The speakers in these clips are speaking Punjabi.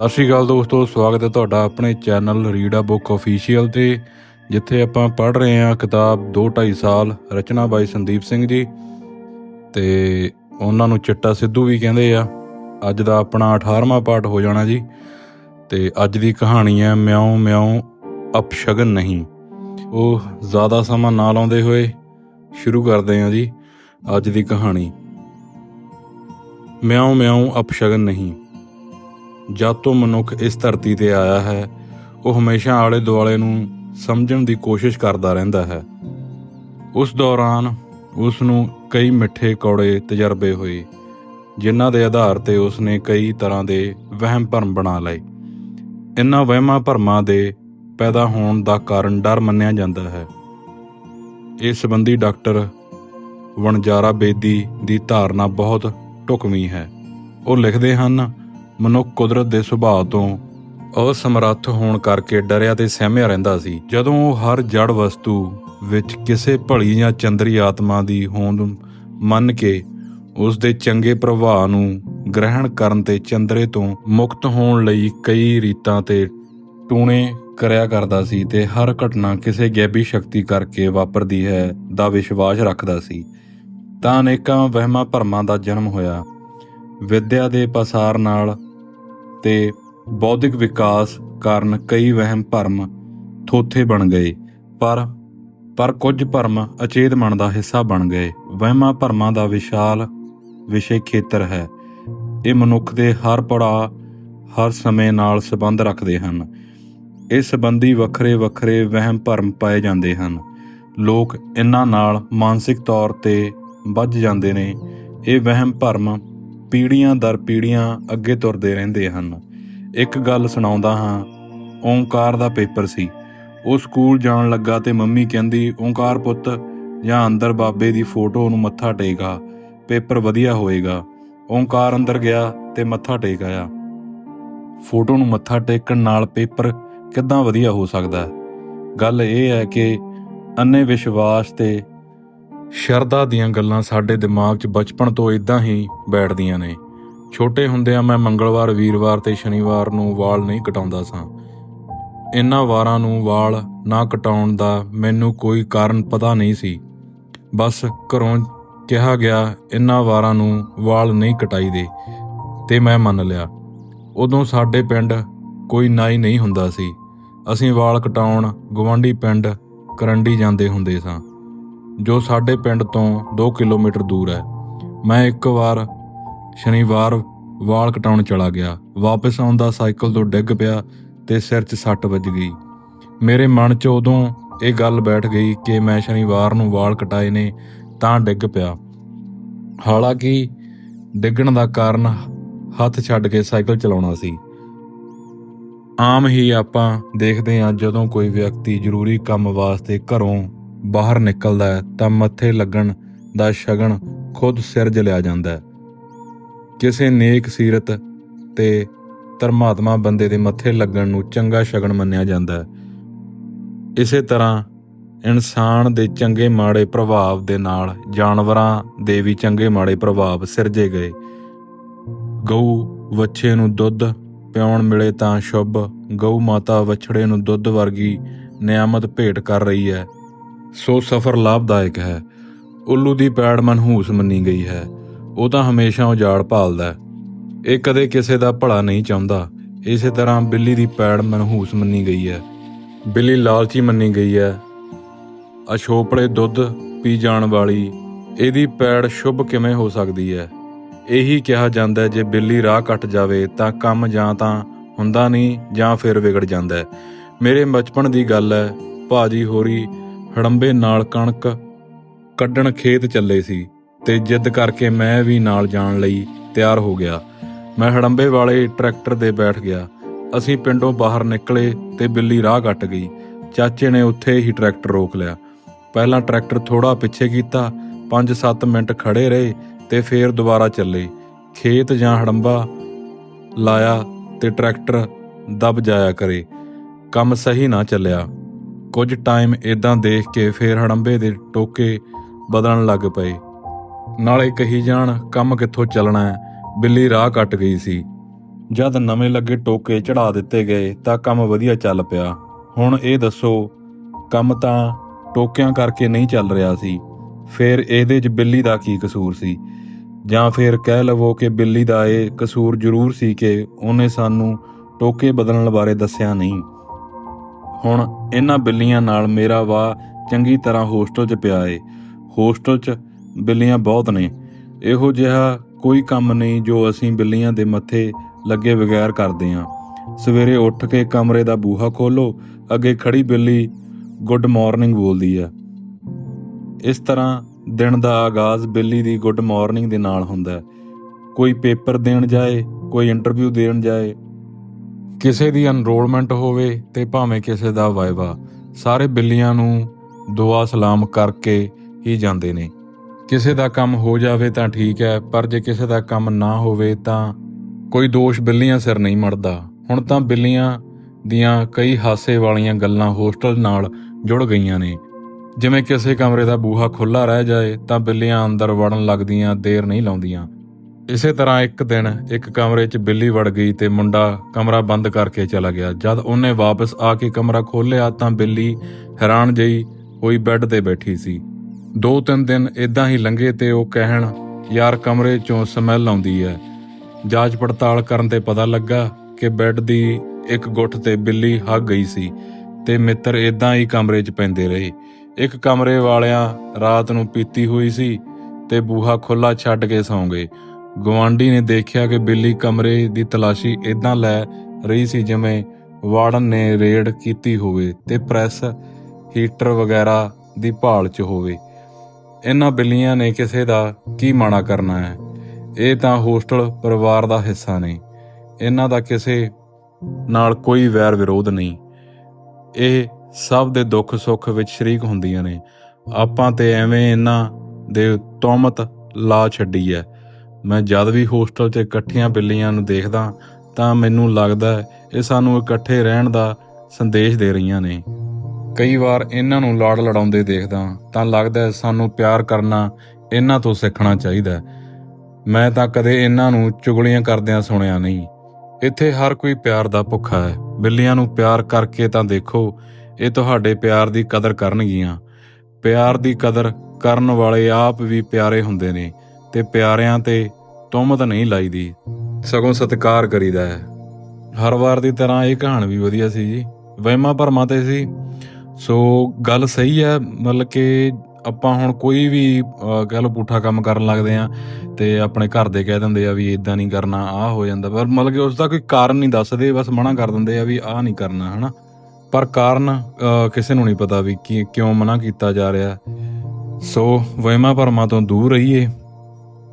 ਸਤਿ ਸ਼੍ਰੀ ਅਕਾਲ ਦੋਸਤੋ, ਸਵਾਗਤ ਹੈ ਤੁਹਾਡਾ ਆਪਣੇ channel read a book official ਤੇ, ਜਿੱਥੇ ਆਪਾਂ ਪੜ੍ਹ ਰਹੇ ਹਾਂ ਕਿਤਾਬ 2.5 ਸਾਲ ਰਚਨਾ ਬਾਈ ਸੰਦੀਪ ਸਿੰਘ ਜੀ ਤੇ ਉਹਨਾਂ ਨੂੰ ਚਿੱਟਾ ਸਿੱਧੂ ਵੀ ਕਹਿੰਦੇ ਆ। ਅੱਜ ਦਾ ਆਪਣਾ 18ਵਾਂ ਪਾਠ ਹੋ ਜਾਣਾ ਜੀ ਤੇ ਅੱਜ ਦੀ ਕਹਾਣੀ ਹੈ, ਮਿਆਉ ਮਿਆਉ, ਅਪਸ਼ਗਨ ਨਹੀਂ। ਉਹ ਜ਼ਿਆਦਾ ਸਮਾਂ ਨਾ ਲਾਉਂਦੇ ਹੋਏ ਸ਼ੁਰੂ ਕਰਦੇ ਹਾਂ ਜੀ ਅੱਜ ਦੀ ਕਹਾਣੀ। ਮਿਆਉ ਮਿਆਉ, ਅਪਸ਼ਗਨ ਨਹੀਂ। ਜਦ ਤੋਂ ਮਨੁੱਖ ਇਸ ਧਰਤੀ ਤੇ ਆਇਆ ਹੈ, ਉਹ ਹਮੇਸ਼ਾ ਆਲੇ ਦੁਆਲੇ ਨੂੰ ਸਮਝਣ ਦੀ ਕੋਸ਼ਿਸ਼ ਕਰਦਾ ਰਹਿੰਦਾ ਹੈ। ਉਸ ਦੌਰਾਨ ਉਸ ਨੂੰ ਕਈ ਮਿੱਠੇ ਕੌੜੇ ਤਜਰਬੇ ਹੋਏ, ਜਿਨ੍ਹਾਂ ਦੇ ਆਧਾਰ ਤੇ ਉਸ ਨੇ ਕਈ ਤਰ੍ਹਾਂ ਦੇ ਵਹਿਮ ਭਰਮ ਬਣਾ ਲਏ। ਇਨ੍ਹਾਂ ਵਹਿਮਾਂ ਭਰਮਾਂ ਦੇ ਪੈਦਾ ਹੋਣ ਦਾ ਕਾਰਨ ਡਰ ਮੰਨਿਆ ਜਾਂਦਾ ਹੈ। ਇਸ ਸੰਬੰਧੀ ਡਾਕਟਰ ਵਣਜਾਰਾ ਬੇਦੀ ਦੀ ਧਾਰਨਾ ਬਹੁਤ ਢੁਕਵੀਂ ਹੈ। ਉਹ ਲਿਖਦੇ ਹਨ ਮਨੁੱਖ ਕੁਦਰਤ ਦੇ ਸੁਭਾਅ ਤੋਂ ਅਸਮਰੱਥ ਹੋਣ ਕਰਕੇ ਡਰਿਆ ਤੇ ਸਹਿਮਿਆ ਰਹਿੰਦਾ ਸੀ। ਜਦੋਂ ਉਹ ਹਰ ਜੜ ਵਸਤੂ ਵਿੱਚ ਕਿਸੇ ਭਲੀ ਜਾਂ ਚੰਦਰੀ ਆਤਮਾ ਦੀ ਹੋਂਦ ਮੰਨ ਕੇ ਉਸ ਦੇ ਚੰਗੇ ਪ੍ਰਭਾਵ ਨੂੰ ਗ੍ਰਹਿਣ ਕਰਨ ਤੇ ਚੰਦਰੇ ਤੋਂ ਮੁਕਤ ਹੋਣ ਲਈ ਕਈ ਰੀਤਾਂ ਤੇ ਟੂਣੇ ਕਰਿਆ ਕਰਦਾ ਸੀ ਤੇ ਹਰ ਘਟਨਾ ਕਿਸੇ ਗੈਬੀ ਸ਼ਕਤੀ ਕਰਕੇ ਵਾਪਰਦੀ ਹੈ ਦਾ ਵਿਸ਼ਵਾਸ ਰੱਖਦਾ ਸੀ। ਤਾਂ ਅਨੇਕਾਂ ਵਹਿਮਾਂ ਭਰਮਾਂ ਦਾ ਜਨਮ ਹੋਇਆ। ਵਿਦਿਆ ਦੇ ਪਸਾਰ ਨਾਲ ਤੇ ਬੌਧਿਕ ਵਿਕਾਸ ਕਾਰਨ ਕਈ ਵਹਿਮ ਭਰਮ ਥੋਥੇ ਬਣ ਗਏ, ਪਰ ਪਰ ਕੁਝ ਭਰਮ ਅਚੇਤ ਮਨ ਦਾ ਹਿੱਸਾ ਬਣ ਗਏ। ਵਹਿਮਾਂ ਭਰਮਾਂ ਦਾ ਵਿਸ਼ਾਲ ਵਿਸ਼ੇ ਖੇਤਰ ਹੈ। ਇਹ ਮਨੁੱਖ ਦੇ ਹਰ ਪੜਾਅ, ਹਰ ਸਮੇਂ ਨਾਲ ਸੰਬੰਧ ਰੱਖਦੇ ਹਨ। ਇਸ ਸੰਬੰਧੀ ਵੱਖਰੇ ਵੱਖਰੇ ਵਹਿਮ ਭਰਮ ਪਾਏ ਜਾਂਦੇ ਹਨ। ਲੋਕ ਇਹਨਾਂ ਨਾਲ ਮਾਨਸਿਕ ਤੌਰ ਤੇ ਵੱਜ ਜਾਂਦੇ ਨੇ। ਇਹ ਵਹਿਮ ਭਰਮ ਪੀੜੀਆਂ ਦਰ ਪੀੜ੍ਹੀਆਂ ਅੱਗੇ ਤੁਰਦੇ ਰਹਿੰਦੇ ਹਨ। ਇੱਕ ਗੱਲ ਸੁਣਾਉਂਦਾ ਹਾਂ, ਓਂਕਾਰ ਦਾ ਪੇਪਰ ਸੀ। ਉਹ ਸਕੂਲ ਜਾਣ ਲੱਗਾ ਤੇ ਮੰਮੀ ਕਹਿੰਦੀ, ਓਂਕਾਰ ਪੁੱਤ, ਜਾਂ ਅੰਦਰ ਬਾਬੇ ਦੀ ਫੋਟੋ ਨੂੰ ਮੱਥਾ ਟੇਕਾ ਪੇਪਰ ਵਧੀਆ ਹੋਏਗਾ। ਓਂਕਾਰ ਅੰਦਰ ਗਿਆ ਤੇ ਮੱਥਾ ਟੇਕ ਆਇਆ। ਫੋਟੋ ਨੂੰ ਮੱਥਾ ਟੇਕਣ ਨਾਲ ਪੇਪਰ ਕਿੱਦਾਂ ਵਧੀਆ ਹੋ ਸਕਦਾ? ਹੈ ਗੱਲ ਇਹ ਹੈ ਕਿ ਅੰਨੇ ਵਿਸ਼ਵਾਸ ਤੇ ਸ਼ਰਧਾ ਦੀਆਂ ਗੱਲਾਂ ਸਾਡੇ ਦਿਮਾਗ 'ਚ ਬਚਪਨ ਤੋਂ ਇਦਾਂ ਹੀ ਬੈਠਦੀਆਂ ਨੇ। ਛੋਟੇ ਹੁੰਦਿਆਂ ਮੈਂ ਮੰਗਲਵਾਰ, ਵੀਰਵਾਰ ਤੇ ਸ਼ਨੀਵਾਰ ਨੂੰ ਵਾਲ ਨਹੀਂ ਕਟਾਉਂਦਾ ਸਾਂ। ਇਨ੍ਹਾਂ ਵਾਰਾਂ ਨੂੰ ਵਾਲ ਨਾ ਕਟਾਉਣ ਦਾ ਮੈਨੂੰ ਕੋਈ ਕਾਰਨ ਪਤਾ ਨਹੀਂ ਸੀ। ਬਸ ਘਰੋਂ ਕਿਹਾ ਗਿਆ, ਇਨ੍ਹਾਂ ਵਾਰਾਂ ਨੂੰ ਵਾਲ ਨਹੀਂ ਕਟਾਈ ਦੇ, ਤੇ ਮੈਂ ਮੰਨ ਲਿਆ। ਉਦੋਂ ਸਾਡੇ ਪਿੰਡ ਕੋਈ ਨਾਈ ਨਹੀਂ ਹੁੰਦਾ ਸੀ। ਅਸੀਂ ਵਾਲ ਕਟਾਉਣ ਗਵਾਂਢੀ ਪਿੰਡ ਕਰੰਡੀ ਜਾਂਦੇ ਹੁੰਦੇ ਸਾਂ। ਜੋ ਸਾਡੇ ਪਿੰਡ ਤੋਂ 2 ਕਿਲੋਮੀਟਰ ਦੂਰ ਹੈ। ਮੈਂ ਇੱਕ ਵਾਰ ਸ਼ਨੀਵਾਰ ਵਾਲ ਕਟਾਉਣ ਚਲਾ ਗਿਆ। ਵਾਪਸ ਆਉਂਦਾ ਸਾਈਕਲ ਤੋਂ ਡਿੱਗ ਪਿਆ ਤੇ ਸਿਰ 'ਚ ਸੱਟ ਵੱਜ ਗਈ। ਮੇਰੇ ਮਨ 'ਚ ਉਦੋਂ ਇਹ ਗੱਲ ਬੈਠ ਗਈ ਕਿ ਮੈਂ ਸ਼ਨੀਵਾਰ ਨੂੰ ਵਾਲ ਕਟਾਏ ਨੇ ਤਾਂ ਡਿੱਗ ਪਿਆ। ਹਾਲਾਂਕਿ ਡਿੱਗਣ ਦਾ ਕਾਰਨ ਹੱਥ ਛੱਡ ਕੇ ਸਾਈਕਲ ਚਲਾਉਣਾ ਸੀ। ਆਮ ਹੀ ਆਪਾਂ ਦੇਖਦੇ ਹਾਂ ਜਦੋਂ ਕੋਈ ਵਿਅਕਤੀ ਜ਼ਰੂਰੀ ਕੰਮ ਵਾਸਤੇ ਘਰੋਂ ਬਾਹਰ ਨਿਕਲਦਾ ਹੈ, ਤਾਂ ਮੱਥੇ ਲੱਗਣ ਦਾ ਸ਼ਗਨ ਖੁਦ ਸਿਰਜ ਲਿਆ ਜਾਂਦਾ ਹੈ। ਕਿਸੇ ਨੇਕ ਸੀਰਤ ਤੇ ਧਰਮਾਤਮਾ ਬੰਦੇ ਦੇ ਮੱਥੇ ਲੱਗਣ ਨੂੰ ਚੰਗਾ ਸ਼ਗਨ ਮੰਨਿਆ ਜਾਂਦਾ ਹੈ। ਇਸੇ ਤਰ੍ਹਾਂ ਇਨਸਾਨ ਦੇ ਚੰਗੇ ਮਾੜੇ ਪ੍ਰਭਾਵ ਦੇ ਨਾਲ ਜਾਨਵਰਾਂ ਦੇ ਵੀ ਚੰਗੇ ਮਾੜੇ ਪ੍ਰਭਾਵ ਸਿਰਜੇ ਗਏ। ਗਊ ਵੱਛੇ ਨੂੰ ਦੁੱਧ ਪਿਉਣ ਮਿਲੇ ਤਾਂ ਸ਼ੁਭ। ਗਊ ਮਾਤਾ ਵੱਛੜੇ ਨੂੰ ਦੁੱਧ ਵਰਗੀ ਨਿਆਮਤ ਭੇਟ ਕਰ ਰਹੀ ਹੈ। ਸੋ ਸਫ਼ਰ ਲਾਭਦਾਇਕ ਹੈ। ਉੱਲੂ ਦੀ ਪੈੜ ਮਨਹੂਸ ਮੰਨੀ ਗਈ ਹੈ। ਉਹ ਤਾਂ ਹਮੇਸ਼ਾ ਉਜਾੜ ਭਾਲਦਾ ਇਹ ਕਦੇ ਕਿਸੇ ਦਾ ਭਲਾ ਨਹੀਂ ਚਾਹੁੰਦਾ। ਇਸੇ ਤਰ੍ਹਾਂ ਬਿੱਲੀ ਦੀ ਪੈੜ ਮਨਹੂਸ ਮੰਨੀ ਗਈ ਹੈ। ਬਿੱਲੀ ਲਾਲਚੀ ਮੰਨੀ ਗਈ ਹੈ। ਅਸ਼ੋਪੜੇ ਦੁੱਧ ਪੀ ਜਾਣ ਵਾਲੀ, ਇਹਦੀ ਪੈੜ ਸ਼ੁਭ ਕਿਵੇਂ ਹੋ ਸਕਦੀ ਹੈ? ਇਹੀ ਕਿਹਾ ਜਾਂਦਾ ਜੇ ਬਿੱਲੀ ਰਾਹ ਕੱਟ ਜਾਵੇ, ਤਾਂ ਕੰਮ ਜਾਂ ਤਾਂ ਹੁੰਦਾ ਨਹੀਂ ਜਾਂ ਫਿਰ ਵਿਗੜ ਜਾਂਦਾ ਮੇਰੇ ਬਚਪਨ ਦੀ ਗੱਲ ਹੈ, ਭਾਜੀ ਹੋਰੀ ਹੜੰਬੇ ਨਾਲ ਕਣਕ ਕੱਢਣ ਖੇਤ ਚੱਲੇ ਸੀ ਤੇ ਜਿੱਦ ਕਰਕੇ ਮੈਂ ਵੀ ਨਾਲ ਜਾਣ ਲਈ ਤਿਆਰ ਹੋ ਗਿਆ। ਮੈਂ ਹੜੰਬੇ ਵਾਲੇ ਟਰੈਕਟਰ ਦੇ ਬੈਠ ਗਿਆ। ਅਸੀਂ ਪਿੰਡੋਂ ਬਾਹਰ ਨਿਕਲੇ ਤੇ ਬਿੱਲੀ ਰਾਹ ਕੱਟ ਗਈ। ਚਾਚੇ ਨੇ ਉੱਥੇ ਹੀ ਟਰੈਕਟਰ ਰੋਕ ਲਿਆ। ਪਹਿਲਾਂ ਟਰੈਕਟਰ ਥੋੜਾ ਪਿੱਛੇ ਕੀਤਾ 5-7 ਮਿੰਟ ਖੜੇ ਰਹੇ ਤੇ ਫੇਰ ਦੁਬਾਰਾ ਚੱਲੇ। ਖੇਤ ਜਾਂ ਹੜੰਬਾ ਲਾਇਆ ਤੇ ਟਰੈਕਟਰ ਦਬ ਜਾਇਆ ਕਰੇ। ਕੰਮ ਸਹੀ ਨਾ ਚੱਲਿਆ। ਕੁਝ ਟਾਈਮ ਇਦਾਂ ਦੇਖ ਕੇ ਫੇਰ ਹੜੰਬੇ ਦੇ ਟੋਕੇ ਬਦਲਣ ਲੱਗ ਪਏ। ਨਾਲੇ ਕਹੀ ਜਾਣ, ਕੰਮ ਕਿੱਥੋਂ ਚੱਲਣਾ ਹੈ? ਬਿੱਲੀ ਰਾਹ ਕੱਟ ਗਈ ਸੀ। ਜਦ ਨਵੇਂ ਲੱਗੇ ਟੋਕੇ ਚੜਾ ਦਿੱਤੇ ਗਏ ਤਾਂ ਕੰਮ ਵਧੀਆ ਚੱਲ ਪਿਆ। ਹੁਣ ਇਹ ਦੱਸੋ, ਕੰਮ ਤਾਂ ਟੋਕਿਆਂ ਕਰਕੇ ਨਹੀਂ ਚੱਲ ਰਿਹਾ ਸੀ। ਫਿਰ ਇਹਦੇ 'ਚ ਬਿੱਲੀ ਦਾ ਕੀ ਕਸੂਰ ਸੀ? ਜਾਂ ਫਿਰ ਕਹਿ ਲਵੋ ਕਿ ਬਿੱਲੀ ਦਾ ਇਹ ਕਸੂਰ ਜ਼ਰੂਰ ਸੀ ਕਿ ਉਹਨੇ ਸਾਨੂੰ ਟੋਕੇ ਬਦਲਣ ਬਾਰੇ ਦੱਸਿਆ ਨਹੀਂ। ਹੁਣ ਇਹਨਾਂ ਬਿੱਲੀਆਂ ਨਾਲ ਮੇਰਾ ਵਾ ਚੰਗੀ ਤਰ੍ਹਾਂ ਹੋਸਟਲ 'ਚ ਪਿਆ ਏ। ਹੋਸਟਲ 'ਚ ਬਿੱਲੀਆਂ ਬਹੁਤ ਨੇ। ਇਹੋ ਜਿਹਾ ਕੋਈ ਕੰਮ ਨਹੀਂ ਜੋ ਅਸੀਂ ਬਿੱਲੀਆਂ ਦੇ ਮੱਥੇ ਲੱਗੇ ਬਗੈਰ ਕਰਦੇ ਹਾਂ ਸਵੇਰੇ ਉੱਠ ਕੇ ਕਮਰੇ ਦਾ ਬੂਹਾ ਖੋਲੋ ਅੱਗੇ ਖੜੀ ਬਿੱਲੀ ਗੁੱਡ ਮਾਰਨਿੰਗ ਬੋਲਦੀ ਆ। ਇਸ ਤਰ੍ਹਾਂ ਦਿਨ ਦਾ ਆਗਾਜ਼ ਬਿੱਲੀ ਦੀ ਗੁੱਡ ਮਾਰਨਿੰਗ ਦੇ ਨਾਲ ਹੁੰਦਾ। ਹੈ ਕੋਈ ਪੇਪਰ ਦੇਣ ਜਾਏ, ਕੋਈ ਇੰਟਰਵਿਊ ਦੇਣ ਜਾਏ ਕਿਸੇ ਦੀ ਐਨਰੋਲਮੈਂਟ ਹੋਵੇ ਤੇ ਭਾਵੇਂ ਕਿਸੇ ਦਾ ਵਾਇਵਾ ਸਾਰੇ ਬਿੱਲੀਆਂ ਨੂੰ ਦੁਆ ਸਲਾਮ ਕਰਕੇ ਹੀ ਜਾਂਦੇ ਨੇ। ਕਿਸੇ ਦਾ ਕੰਮ ਹੋ ਜਾਵੇ ਤਾਂ ਠੀਕ ਹੈ, ਪਰ ਜੇ ਕਿਸੇ ਦਾ ਕੰਮ ਨਾ ਹੋਵੇ ਤਾਂ ਕੋਈ ਦੋਸ਼ ਬਿੱਲੀਆਂ ਸਿਰ ਨਹੀਂ ਮੜਦਾ। ਹੁਣ ਤਾਂ ਬਿੱਲੀਆਂ ਦੀਆਂ ਕਈ ਹਾਸੇ ਵਾਲੀਆਂ ਗੱਲਾਂ ਹੋਸਟਲ ਨਾਲ ਜੁੜ ਗਈਆਂ ਨੇ। ਜਿਵੇਂ ਕਿਸੇ ਕਮਰੇ ਦਾ ਬੂਹਾ ਖੁੱਲਾ ਰਹਿ ਜਾਏ ਤਾਂ ਬਿੱਲੀਆਂ ਅੰਦਰ ਵੜਨ ਲੱਗਦੀਆਂ, ਦੇਰ ਨਹੀਂ ਲਾਉਂਦੀਆਂ। ਇਸੇ ਤਰ੍ਹਾਂ ਇੱਕ ਦਿਨ ਇੱਕ ਕਮਰੇ 'ਚ ਬਿੱਲੀ ਵੜ ਗਈ ਤੇ ਮੁੰਡਾ ਕਮਰਾ ਬੰਦ ਕਰਕੇ ਚਲਾ ਗਿਆ। ਜਦ ਉਹਨੇ ਵਾਪਸ ਆ ਕੇ ਕਮਰਾ ਖੋਲ੍ਹਿਆ ਤਾਂ ਬਿੱਲੀ ਹੈਰਾਨ ਜਈ ਹੋਈ ਬੈੱਡ ਤੇ ਬੈਠੀ ਸੀ। ਦੋ ਤਿੰਨ ਦਿਨ ਇਦਾਂ ਹੀ ਲੰਘੇ ਤੇ ਉਹ ਕਹਿਣ, ਯਾਰ, ਕਮਰੇ 'ਚੋਂ ਸਮੈਲ ਆਉਂਦੀ ਹੈ ਜਾਂਚ ਪੜਤਾਲ ਕਰਨ ਤੇ ਪਤਾ ਲੱਗਾ ਕਿ ਬੈੱਡ ਦੀ ਇੱਕ ਗੁੱਠ ਤੇ ਬਿੱਲੀ ਹੱਗ ਗਈ ਸੀ ਤੇ ਮਿੱਤਰ ਇਦਾਂ ਹੀ ਕਮਰੇ 'ਚ ਪੈਂਦੇ ਰਹੇ। ਇੱਕ ਕਮਰੇ ਵਾਲਿਆਂ ਰਾਤ ਨੂੰ ਪੀਤੀ ਹੋਈ ਸੀ ਤੇ ਬੂਹਾ ਖੁੱਲਾ ਛੱਡ ਕੇ ਸੌਂ ਗਏ। ਗਵਾਂਢੀ ਨੇ ਦੇਖਿਆ ਕਿ ਬਿੱਲੀ ਕਮਰੇ ਦੀ ਤਲਾਸ਼ੀ ਇਦਾਂ ਲੈ ਰਹੀ ਸੀ ਜਿਵੇਂ ਵਾਰਡਨ ਨੇ ਰੇਡ ਕੀਤੀ ਹੋਵੇ ਤੇ ਪ੍ਰੈਸ, ਹੀਟਰ ਵਗੈਰਾ ਦੀ ਭਾਲ 'ਚ ਹੋਵੇ। ਇਹਨਾਂ ਬਿੱਲੀਆਂ ਨੇ ਕਿਸੇ ਦਾ ਕੀ ਮਾਣਾ ਕਰਨਾ ਹੈ? ਇਹ ਤਾਂ ਹੋਸਟਲ ਪਰਿਵਾਰ ਦਾ ਹਿੱਸਾ ਨੇ। ਇਹਨਾਂ ਦਾ ਕਿਸੇ ਨਾਲ ਕੋਈ ਵੈਰ ਵਿਰੋਧ ਨਹੀਂ। ਇਹ ਸਭ ਦੇ ਦੁੱਖ ਸੁੱਖ ਵਿੱਚ ਸ਼ਰੀਕ ਹੁੰਦੀਆਂ ਨੇ। ਆਪਾਂ ਤੇ ਐਵੇਂ ਇਹਨਾਂ ਦੇ ਤੌਮਤ ਲਾ ਛੱਡੀ ਐ। ਮੈਂ ਜਦ ਵੀ ਹੋਸਟਲ 'ਚ ਇਕੱਠੀਆਂ ਬਿੱਲੀਆਂ ਨੂੰ ਦੇਖਦਾ ਤਾਂ ਮੈਨੂੰ ਲੱਗਦਾ ਇਹ ਸਾਨੂੰ ਇਕੱਠੇ ਰਹਿਣ ਦਾ ਸੰਦੇਸ਼ ਦੇ ਰਹੀਆਂ ਨੇ। ਕਈ ਵਾਰ ਇਹਨਾਂ ਨੂੰ ਲਾੜ ਲੜਾਉਂਦੇ ਦੇਖਦਾ ਤਾਂ ਲੱਗਦਾ ਸਾਨੂੰ ਪਿਆਰ ਕਰਨਾ ਇਹਨਾਂ ਤੋਂ ਸਿੱਖਣਾ ਚਾਹੀਦਾ ਮੈਂ ਤਾਂ ਕਦੇ ਇਹਨਾਂ ਨੂੰ ਚੁਗਲੀਆਂ ਕਰਦਿਆਂ ਸੁਣਿਆ ਨਹੀਂ। ਇੱਥੇ ਹਰ ਕੋਈ ਪਿਆਰ ਦਾ ਭੁੱਖਾ ਹੈ। ਬਿੱਲੀਆਂ ਨੂੰ ਪਿਆਰ ਕਰਕੇ ਤਾਂ ਦੇਖੋ, ਇਹ ਤੁਹਾਡੇ ਪਿਆਰ ਦੀ ਕਦਰ ਕਰਨਗੀਆਂ। ਪਿਆਰ ਦੀ ਕਦਰ ਕਰਨ ਵਾਲੇ ਆਪ ਵੀ ਪਿਆਰੇ ਹੁੰਦੇ ਨੇ। ਤੇ ਪਿਆਰਿਆਂ ਤੇ ਤੁਮਤ ਨਹੀਂ ਲਾਈਦੀ। ਸਗੋਂ ਸਤਿਕਾਰ ਕਰੀਦਾ ਹੈ। ਹਰ ਵਾਰ ਦੀ ਤਰ੍ਹਾਂ ਇਹ ਕਹਾਣੀ ਵੀ ਵਧੀਆ ਸੀ ਜੀ। ਵਹਿਮਾਂ ਭਰਮਾਂ ਤੇ ਸੀ। ਸੋ ਗੱਲ ਸਹੀ ਹੈ ਮਤਲਬ ਕਿ ਆਪਾਂ ਹੁਣ ਕੋਈ ਵੀ ਅਹ, ਕਹਿ ਲਓ ਪੁੱਠਾ ਕੰਮ ਕਰਨ ਲੱਗਦੇ ਆ ਤੇ ਆਪਣੇ ਘਰ ਦੇ ਕਹਿ ਦਿੰਦੇ ਆ ਵੀ ਇਦਾਂ ਨਹੀਂ ਕਰਨਾ ਆਹ ਹੋ ਜਾਂਦਾ। ਪਰ ਮਤਲਬ ਕਿ ਉਸ ਦਾ ਕੋਈ ਕਾਰਨ ਨਹੀਂ ਦੱਸਦੇ ਬਸ ਮਨਾ ਕਰ ਦਿੰਦੇ ਆ ਵੀ ਆਹ ਨਹੀਂ ਕਰਨਾ ਹਨਾ? ਪਰ ਕਾਰਨ ਕਿਸੇ ਨੂੰ ਨਹੀਂ ਪਤਾ ਵੀ ਕੀ ਕਿਉਂ ਮਨਾ ਕੀਤਾ ਜਾ ਰਿਹਾ। ਸੋ ਵਹਿਮਾਂ ਭਰਮਾਂ ਤੋਂ ਦੂਰ ਰਹੀਏ।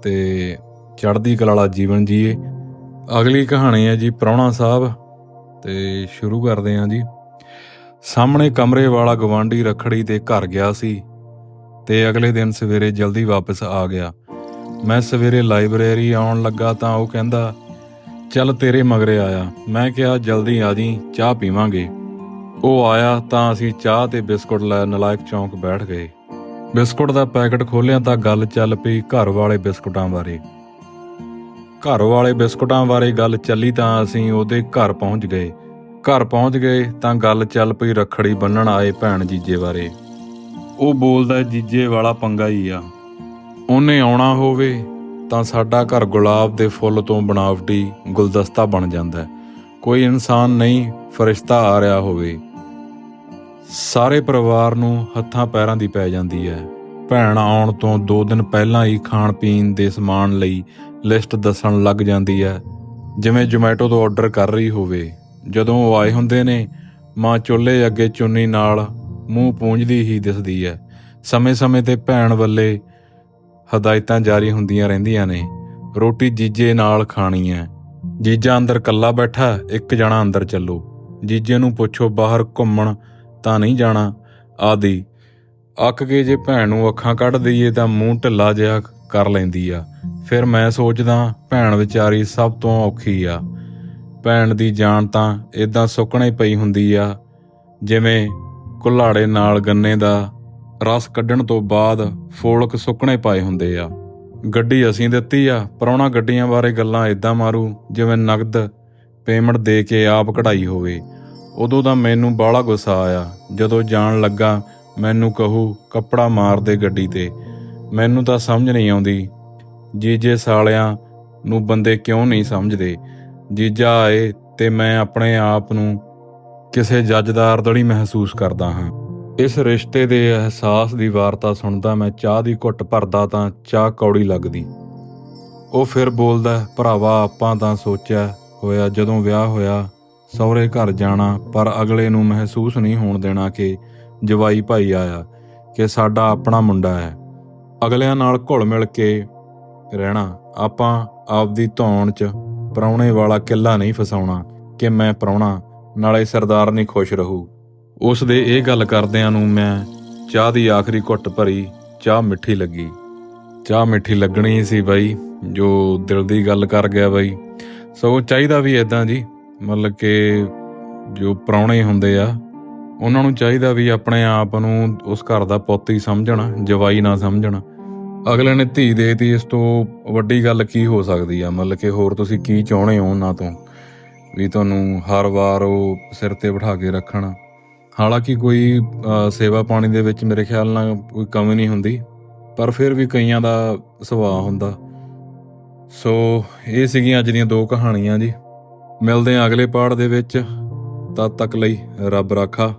ਤੇ ਚੜ੍ਹਦੀ ਕਲਾ ਵਾਲਾ ਜੀਵਨ ਜੀਏ। ਅਗਲੀ ਕਹਾਣੀ ਹੈ ਜੀ ਪ੍ਰਾਹੁਣਾ ਸਾਹਿਬ ਤੇ ਸ਼ੁਰੂ ਕਰਦੇ ਹਾਂ ਜੀ। ਸਾਹਮਣੇ ਕਮਰੇ ਵਾਲਾ ਗਵਾਂਢੀ ਰਖੜੀ ਤੇ ਘਰ ਗਿਆ ਸੀ ਤੇ ਅਗਲੇ ਦਿਨ ਸਵੇਰੇ ਜਲਦੀ ਵਾਪਸ ਆ ਗਿਆ। ਮੈਂ ਸਵੇਰੇ ਲਾਇਬ੍ਰੇਰੀ ਆਉਣ ਲੱਗਾ ਤਾਂ ਉਹ ਕਹਿੰਦਾ, ਚੱਲ ਤੇਰੇ ਮਗਰੇ ਆਇਆ। ਮੈਂ ਕਿਹਾ, ਜਲਦੀ ਆ ਜੀ, ਚਾਹ ਪੀਵਾਂਗੇ। ਉਹ ਆਇਆ ਤਾਂ ਅਸੀਂ ਚਾਹ ਤੇ ਬਿਸਕੁਟ ਲੈ ਨਲਾਇਕ ਚੌਂਕ ਬੈਠ ਗਏ। ਬਿਸਕੁਟ ਦਾ ਪੈਕਟ ਖੋਲ੍ਹਿਆ ਤਾਂ ਗੱਲ ਚੱਲ ਪਈ ਘਰ ਵਾਲੇ ਬਿਸਕੁਟਾਂ ਬਾਰੇ। ਘਰ ਵਾਲੇ ਬਿਸਕੁਟਾਂ ਬਾਰੇ ਗੱਲ ਚੱਲੀ ਤਾਂ ਅਸੀਂ ਉਹਦੇ ਘਰ ਪਹੁੰਚ ਗਏ। ਘਰ ਪਹੁੰਚ ਗਏ ਤਾਂ ਗੱਲ ਚੱਲ ਪਈ ਰੱਖੜੀ ਬੰਨਣ ਆਏ ਭੈਣ ਜੀਜੇ ਬਾਰੇ। ਉਹ ਬੋਲਦਾ, ਜੀਜੇ ਵਾਲਾ ਪੰਗਾ ਹੀ ਆ। ਉਹਨੇ ਆਉਣਾ ਹੋਵੇ ਤਾਂ ਸਾਡਾ ਘਰ ਗੁਲਾਬ ਦੇ ਫੁੱਲ ਤੋਂ ਬਣਾਵਟੀ ਗੁਲਦਸਤਾ ਬਣ ਜਾਂਦਾ ਕੋਈ ਇਨਸਾਨ ਨਹੀਂ, ਫਰਿਸ਼ਤਾ ਆ ਰਿਹਾ ਹੋਵੇ। ਸਾਰੇ ਪਰਿਵਾਰ ਨੂੰ ਹੱਥਾਂ ਪੈਰਾਂ ਦੀ ਪੈ ਜਾਂਦੀ ਹੈ। ਭੈਣ ਆਉਣ ਤੋਂ 2 ਦਿਨ ਪਹਿਲਾਂ ਹੀ ਖਾਣ ਪੀਣ ਦੇ ਸਮਾਨ ਲਈ ਲਿਸਟ ਦੱਸਣ ਲੱਗ ਜਾਂਦੀ ਹੈ। ਜਿਵੇਂ ਜੋਮੈਟੋ ਤੋਂ ਆਰਡਰ ਕਰ ਰਹੀ ਹੋਵੇ। ਜਦੋਂ ਉਹ ਆਏ ਹੁੰਦੇ ਨੇ, ਮਾਂ ਚੁੱਲ੍ਹੇ ਅੱਗੇ ਚੁੰਨੀ ਨਾਲ ਮੂੰਹ ਪੂੰਝਦੀ ਹੀ ਦਿਸਦੀ ਹੈ। ਸਮੇਂ-ਸਮੇਂ ਤੇ ਭੈਣ ਵੱਲੇ ਹਦਾਇਤਾਂ ਜਾਰੀ ਹੁੰਦੀਆਂ ਰਹਿੰਦੀਆਂ ਨੇ। ਰੋਟੀ ਜੀਜੇ ਨਾਲ ਖਾਣੀ ਹੈ। ਜੀਜਾ ਅੰਦਰ ਕੱਲਾ ਬੈਠਾ, ਇੱਕ ਜਣਾ ਅੰਦਰ ਚੱਲੋ। ਜੀਜੇ ਨੂੰ ਪੁੱਛੋ, ਬਾਹਰ ਘੁੰਮਣ ਤਾਂ ਨਹੀਂ ਜਾਣਾ। ਆਦਿ, ਅੱਕ ਕੇ ਜੇ ਭੈਣ ਨੂੰ ਅੱਖਾਂ ਕੱਢ ਦਈਏ ਤਾਂ ਮੂੰਹ ਢਿੱਲਾ ਜਿਹਾ ਕਰ ਲੈਂਦੀ ਆ। ਫਿਰ ਮੈਂ ਸੋਚਦਾ ਭੈਣ ਵਿਚਾਰੀ ਸਭ ਤੋਂ ਔਖੀ ਆ। ਭੈਣ ਦੀ ਜਾਨ ਤਾਂ ਇਦਾਂ ਸੁੱਕਣੇ ਪਈ ਹੁੰਦੀ ਆ, ਜਿਵੇਂ ਕੁल्हाੜੇ ਨਾਲ ਗੰਨੇ ਦਾ ਰਸ ਕੱਢਣ ਤੋਂ ਬਾਅਦ ਫੋਲਕ ਸੁੱਕਣੇ ਪਾਏ ਹੁੰਦੇ ਆ। ਗੱਡੀ ਅਸੀਂ ਦਿੱਤੀ ਆ ਪ੍ਰਾਹੁਣਾ ਗੱਡੀਆਂ ਬਾਰੇ ਗੱਲਾਂ ਇਦਾਂ ਮਾਰੂ, ਜਿਵੇਂ ਨਗਦ ਪੇਮੈਂਟ ਦੇ ਕੇ ਆਪ ਕਢਾਈ ਹੋਵੇ। ਉਦੋਂ ਤਾਂ ਮੈਨੂੰ ਬਾਹਲਾ ਗੁੱਸਾ ਆਇਆ। ਜਦੋਂ ਜਾਣ ਲੱਗਾ, ਮੈਨੂੰ ਕਹੂ, ਕੱਪੜਾ ਮਾਰ ਦੇ ਗੱਡੀ ਤੇ। ਮੈਨੂੰ ਤਾਂ ਸਮਝ ਨਹੀਂ ਆਉਂਦੀ, ਜੀਜੇ ਸਾਲਿਆਂ ਨੂੰ ਬੰਦੇ ਕਿਉਂ ਨਹੀਂ ਸਮਝਦੇ? ਜੀਜਾ ਆਏ ਤੇ ਮੈਂ ਆਪਣੇ ਆਪ ਨੂੰ ਕਿਸੇ ਜੱਜਦਾਰ ਦੜੀ ਮਹਿਸੂਸ ਕਰਦਾ ਹਾਂ। ਇਸ ਰਿਸ਼ਤੇ ਦੇ ਅਹਿਸਾਸ ਦੀ ਵਾਰਤਾ ਸੁਣਦਾ ਮੈਂ ਚਾਹ ਦੀ ਘੁੱਟ ਭਰਦਾ ਤਾਂ ਚਾਹ ਕੌੜੀ ਲੱਗਦੀ। ਉਹ ਫਿਰ ਬੋਲਦਾ, ਭਰਾਵਾ, ਆਪਾਂ ਤਾਂ ਸੋਚਿਆ ਹੋਇਆ ਜਦੋਂ ਵਿਆਹ ਹੋਇਆ ਸਹੁਰੇ ਘਰ ਜਾਣਾ, ਪਰ ਅਗਲੇ ਨੂੰ ਮਹਿਸੂਸ ਨਹੀਂ ਹੋਣ ਦੇਣਾ ਕਿ ਜਵਾਈ ਭਾਈ ਆਇਆ, ਕਿ ਸਾਡਾ ਆਪਣਾ ਮੁੰਡਾ ਹੈ। ਅਗਲਿਆਂ ਨਾਲ ਘੁਲ ਮਿਲ ਕੇ ਰਹਿਣਾ, ਆਪਾਂ ਆਪਦੀ ਧੌਣ 'ਚ ਪ੍ਰਾਹੁਣੇ ਵਾਲਾ ਕਿੱਲਾ ਨਹੀਂ ਫਸਾਉਣਾ ਕਿ ਮੈਂ ਪ੍ਰਾਹੁਣਾ, ਨਾਲੇ ਸਰਦਾਰ ਨਹੀਂ ਖੁਸ਼ ਰਹੂ। ਉਸ ਦੇ ਇਹ ਗੱਲ ਕਰਦਿਆਂ ਨੂੰ ਮੈਂ ਚਾਹ ਦੀ ਆਖਰੀ ਘੁੱਟ ਭਰੀ ਚਾਹ ਮਿੱਠੀ ਲੱਗੀ। ਚਾਹ ਮਿੱਠੀ ਲੱਗਣੀ ਸੀ ਬਾਈ, ਜੋ ਦਿਲ ਦੀ ਗੱਲ ਕਰ ਗਿਆ ਬਾਈ। ਸੋ ਚਾਹੀਦਾ ਵੀ ਇਦਾਂ ਜੀ। ਮਤਲਬ ਕਿ ਜੋ ਪ੍ਰਾਹੁਣੇ ਹੁੰਦੇ ਆ, ਉਹਨਾਂ ਨੂੰ ਚਾਹੀਦਾ ਵੀ ਆਪਣੇ ਆਪ ਨੂੰ ਉਸ ਘਰ ਦਾ ਪੁੱਤ ਹੀ ਸਮਝਣ, ਜਵਾਈ ਨਾ ਸਮਝਣ। ਅਗਲੇ ਨੇ ਧੀ ਦੇਤੀ, ਇਸ ਤੋਂ ਵੱਡੀ ਗੱਲ ਕੀ ਹੋ ਸਕਦੀ ਆ? ਮਤਲਬ ਕਿ ਹੋਰ ਤੁਸੀਂ ਕੀ ਚਾਹੁੰਦੇ ਹੋ ਉਹਨਾਂ ਤੋਂ? ਵੀ ਤੁਹਾਨੂੰ ਹਰ ਵਾਰ ਉਹ ਸਿਰ ਤੇ ਬਿਠਾ ਕੇ ਰੱਖਣ। ਹਾਲਾਂਕਿ ਕੋਈ ਸੇਵਾ ਪਾਣੀ ਦੇ ਵਿੱਚ ਮੇਰੇ ਖਿਆਲ ਨਾਲ ਕੋਈ ਕਮੀ ਨਹੀਂ ਹੁੰਦੀ, ਪਰ ਫਿਰ ਵੀ ਕਈਆਂ ਦਾ ਸੁਭਾਅ ਹੁੰਦਾ। ਸੋ, ਇਹ ਸੀਗੀਆਂ ਅੱਜ ਦੀਆਂ ਦੋ ਕਹਾਣੀਆਂ ਜੀ। ਮਿਲਦੇ ਹਾਂ ਅਗਲੇ ਪਾਠ ਦੇ ਵਿੱਚ। ਤਦ ਤੱਕ ਲਈ ਰੱਬ ਰਾਖਾ।